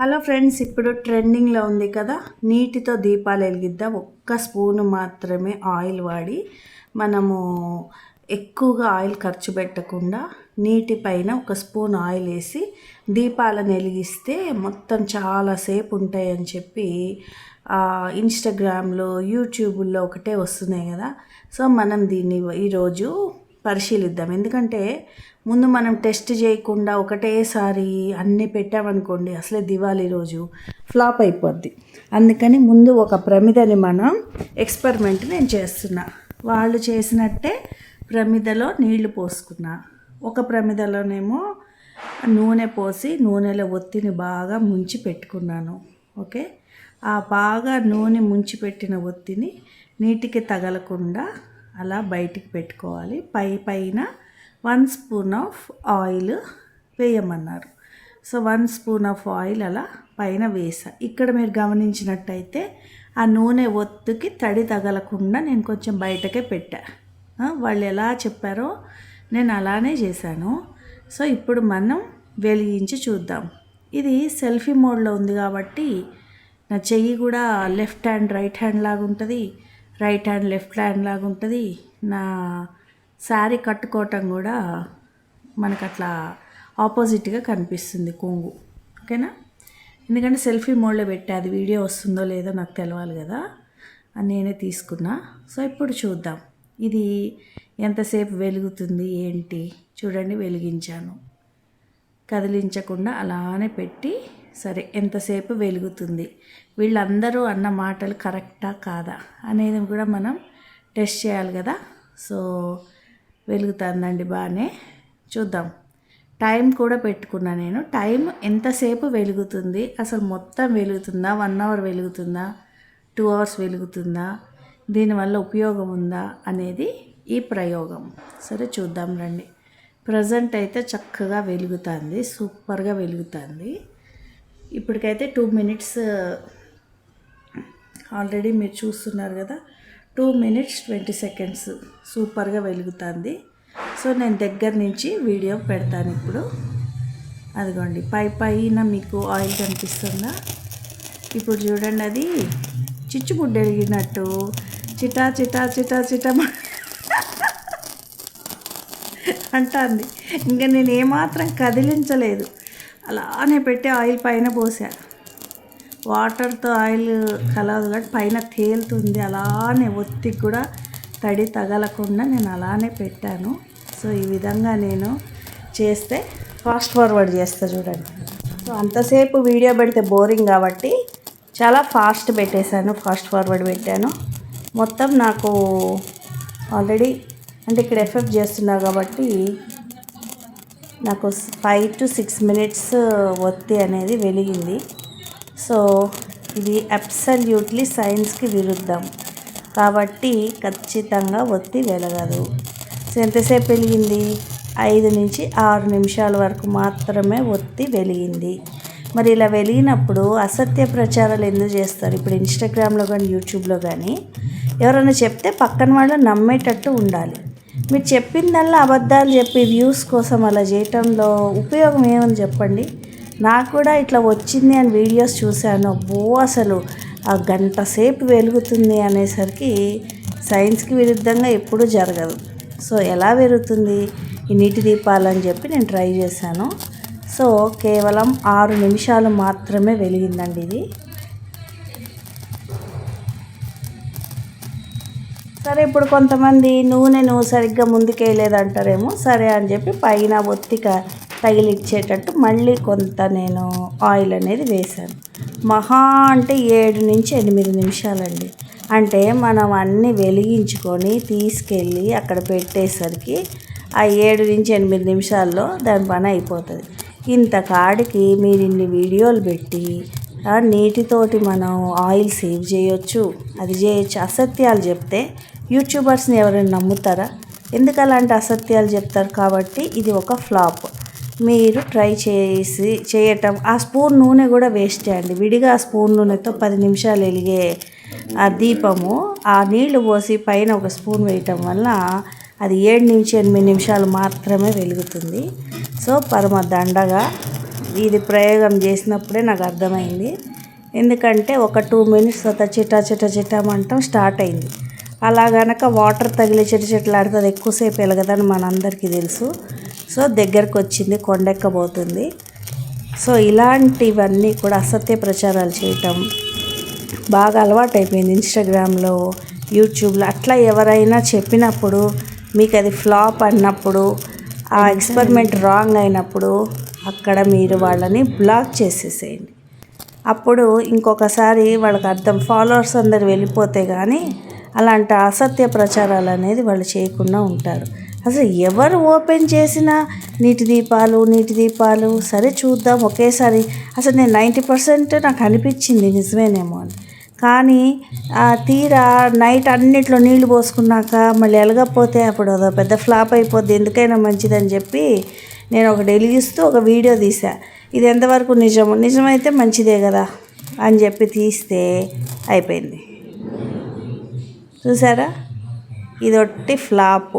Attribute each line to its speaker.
Speaker 1: Hello friends ఇప్పుడు ట్రెండింగ్లో ఉంది కదా? నీటితో దీపాలు వెలిగిద్దాం. ఒక్క స్పూను మాత్రమే ఆయిల్ వాడి మనము ఎక్కువగా ఆయిల్ ఖర్చు పెట్టకుండా నీటి పైన ఒక స్పూన్ ఆయిల్ వేసి దీపాలను వెలిగిస్తే మొత్తం చాలాసేపు ఉంటాయని చెప్పి ఇన్స్టాగ్రామ్లో యూట్యూబ్లో ఒకటే వస్తున్నాయి కదా? సో మనం దీన్ని ఈరోజు పరిశీలిద్దాం. ఎందుకంటే ముందు మనం టెస్ట్ చేయకుండా ఒకటేసారి అన్నీ పెట్టామనుకోండి అసలే దివాళీ రోజు ఫ్లాప్ అయిపోద్ది. అందుకని ముందు ఒక ప్రమిదని మనం ఎక్స్పెరిమెంట్ నేను చేస్తున్నా. వాళ్ళు చేసినట్టే ప్రమిదలో నీళ్ళు పోసుకున్నా. ఒక ప్రమిదలోనేమో నూనె పోసి నూనెలో ఒత్తిని బాగా ముంచి పెట్టుకున్నాను. ఓకే? ఆ బాగా నూనె ముంచి పెట్టిన ఒత్తిని నీటికి తగలకుండా అలా బయటికి పెట్టుకోవాలి. పై పైన one spoon of oil వేయమన్నారు. So one spoon of oil అలా పైన వేసా. ఇక్కడ మీరు గమనించినట్టయితే ఆ నూనె ఒత్తుకి తడి తగలకుండా నేను కొంచెం బయటకే పెట్టా. వాళ్ళు ఎలా చెప్పారో నేను అలానే చేశాను. సో ఇప్పుడు మనం వెలిగించి చూద్దాం. ఇది సెల్ఫీ మోడ్లో ఉంది కాబట్టి నా చెయ్యి కూడా లెఫ్ట్ హ్యాండ్ రైట్ హ్యాండ్ లాగా ఉంటుంది రైట్ హ్యాండ్ లెఫ్ట్ హ్యాండ్ లాగా ఉంటుంది. నా శారీ కట్టుకోవటం కూడా మనకు అట్లా ఆపోజిట్గా కనిపిస్తుంది కొంగు. ఓకేనా? ఎందుకంటే సెల్ఫీ మోడ్లో పెట్టే అది వీడియో వస్తుందో లేదో నాకు తెలవాలి కదా. అని నేనే తీసుకున్నా. సో ఇప్పుడు చూద్దాం. ఇది ఎంతసేపు వెలుగుతుంది ఏంటి? చూడండి వెలిగించాను. కదిలించకుండా అలానే పెట్టి సరే ఎంతసేపు వెలుగుతుంది? వీళ్ళందరూ అన్న మాటలు కరెక్టా కాదా? అనేది కూడా మనం టెస్ట్ చేయాలి కదా? సో వెలుగుతుందండి బాగానే. చూద్దాం. టైం కూడా పెట్టుకున్నా నేను. టైం ఎంతసేపు వెలుగుతుంది? అసలు మొత్తం వెలుగుతుందా? వన్ అవర్ వెలుగుతుందా? టూ అవర్స్ వెలుగుతుందా? దీనివల్ల ఉపయోగం ఉందా? అనేది ఈ ప్రయోగం. సరే చూద్దాం రండి. ప్రజెంట్ అయితే చక్కగా వెలుగుతుంది. సూపర్గా వెలుగుతుంది. ఇప్పటికైతే టూ మినిట్స్ ఆల్రెడీ మీరు చూస్తున్నారు కదా. టూ మినిట్స్ ట్వంటీ సెకండ్స్ సూపర్గా వెలుగుతుంది. సో నేను దగ్గర నుంచి వీడియో పెడతాను ఇప్పుడు. అదిగోండి పై పైన మీకు ఆయిల్ కనిపిస్తుందా? ఇప్పుడు చూడండి అది చిచ్చుబుడ్డ ఎరిగినట్టు. చిటా చిటా చిటా చిటా అంటుంది. ఇంకా నేను ఏమాత్రం కదిలించలేదు. అలానే పెట్టి ఆయిల్ పైన పోసా వాటర్తో ఆయిల్ కలదు కాబట్టి పైన తేలుతుంది. అలానే ఒత్తికి కూడా తడి తగలకుండా నేను అలానే పెట్టాను. సో ఈ విధంగా నేను చేస్తే ఫాస్ట్ ఫార్వర్డ్ చేస్తా చూడండి. సో అంతసేపు వీడియో పెడితే బోరింగ్ కాబట్టి చాలా ఫాస్ట్ పెట్టేశాను ఫాస్ట్ ఫార్వర్డ్ పెట్టాను. మొత్తం నాకు ఆల్రెడీ అంటే ఇక్కడ ఎఫెక్ట్ చేస్తున్నా కాబట్టి నాకు ఫైవ్ టు సిక్స్ మినిట్స్ ఒత్తి అనేది వెలిగింది. సో ఇది అబ్సల్యూట్లీ సైన్స్కి విరుద్ధం. కాబట్టి ఖచ్చితంగా ఒత్తి వెలగదు. సో ఎంతసేపు వెలిగింది? ఐదు నుంచి ఆరు నిమిషాల వరకు మాత్రమే ఒత్తి వెలిగింది. మరి ఇలా వెలిగినప్పుడు అసత్య ప్రచారాలు ఎందుకు చేస్తారు? ఇప్పుడు ఇన్స్టాగ్రామ్లో కానీ యూట్యూబ్లో కానీ ఎవరైనా చెప్తే పక్కన వాళ్ళు నమ్మేటట్టు ఉండాలి. మీరు చెప్పిందల్లా అబద్ధాలు చెప్పి వ్యూస్ కోసం అలా చేయటంలో ఉపయోగం ఏమని చెప్పండి? నాకు కూడా ఇట్లా వచ్చింది అని వీడియోస్ చూశాను. బో అసలు ఆ గంట సేపు వెలుగుతుంది అనేసరికి సైన్స్కి విరుద్ధంగా ఎప్పుడూ జరగదు. సో ఎలా పెరుగుతుంది ఈ నీటి దీపాలని చెప్పి నేను ట్రై చేశాను. సో కేవలం ఆరు నిమిషాలు మాత్రమే వెలిగిందండి ఇది. సరే ఇప్పుడు కొంతమంది నూనెను నువ్వు సరిగ్గా ముందుకేయలేదంటారేమో సరే అని చెప్పి పైన ఒత్తిక తగిలిచ్చేటట్టు మళ్ళీ కొంత నేను ఆయిల్ అనేది వేశాను. మహా అంటే ఏడు నుంచి ఎనిమిది నిమిషాలండి. అంటే మనం అన్నీ వెలిగించుకొని తీసుకెళ్ళి అక్కడ పెట్టేసరికి ఆ ఏడు నుంచి ఎనిమిది నిమిషాల్లో దాని పని అయిపోతుంది. ఇంత కాడికి మీరు ఇన్ని వీడియోలు పెట్టి నీటితోటి మనం ఆయిల్ సేవ్ చేయొచ్చు అది చేయొచ్చు. అసత్యాలు చెప్తే యూట్యూబర్స్ని ఎవరైనా నమ్ముతారా? ఎందుకు అలాంటి అసత్యాలు చెప్తారు కాబట్టి ఇది ఒక ఫ్లాప్. మీరు ట్రై చేసి చేయటం ఆ స్పూన్ నూనె కూడా వేస్ట్ చేయండి. విడిగా ఆ స్పూన్ నూనెతో పది నిమిషాలు వెలిగే ఆ దీపము ఆ నీళ్ళు పోసి పైన ఒక స్పూన్ వేయటం వల్ల అది ఏడు నుంచి ఎనిమిది నిమిషాలు మాత్రమే వెలుగుతుంది. సో పరమ దండగా ఇది ప్రయోగం చేసినప్పుడే నాకు అర్థమైంది. ఎందుకంటే ఒక టూ మినిట్స్ తర్వాత చిటా చిటా చిటామంటం స్టార్ట్ అయింది. అలా గనక వాటర్ తగిలి చిట చిటలాడితే అది ఎక్కువసేపు వెలగదని మనందరికీ తెలుసు. సో దగ్గరకు వచ్చింది కొండెక్కబోతుంది. సో ఇలాంటివన్నీ కూడా అసత్య ప్రచారాలు చేయటం బాగా అలవాటు అయిపోయింది ఇన్స్టాగ్రామ్లో యూట్యూబ్లో. అట్లా ఎవరైనా చెప్పినప్పుడు మీకు అది ఫ్లాప్ అన్నప్పుడు ఆ ఎక్స్పెరిమెంట్ రాంగ్ అయినప్పుడు అక్కడ మీరు వాళ్ళని బ్లాక్ చేసేసేయండి. అప్పుడు ఇంకొకసారి వాళ్ళకి అర్థం ఫాలోవర్స్ అందరు వెళ్ళిపోతే కానీ అలాంటి అసత్య ప్రచారాలు అనేది వాళ్ళు చేయకుండా ఉంటారు. అసలు ఎవరు ఓపెన్ చేసినా నీటి దీపాలు నీటి దీపాలు సరే చూద్దాం ఒకేసారి అసలు నేను నైంటీ పర్సెంట్ నాకు అనిపించింది నిజమేనేమో అని. కానీ ఆ తీరా నైట్ అన్నిట్లో నీళ్ళు పోసుకున్నాక మళ్ళీ ఎలగకపోతే అప్పుడు అదో పెద్ద ఫ్లాప్ అయిపోద్ది ఎందుకైనా మంచిదని చెప్పి నేను ఒకటి వెలిగిస్తూ ఒక వీడియో తీసా. ఇది ఎంతవరకు నిజము? నిజమైతే మంచిదే కదా అని చెప్పి తీస్తే అయిపోయింది. చూసారా? ఇదొట్టి ఫ్లాప్.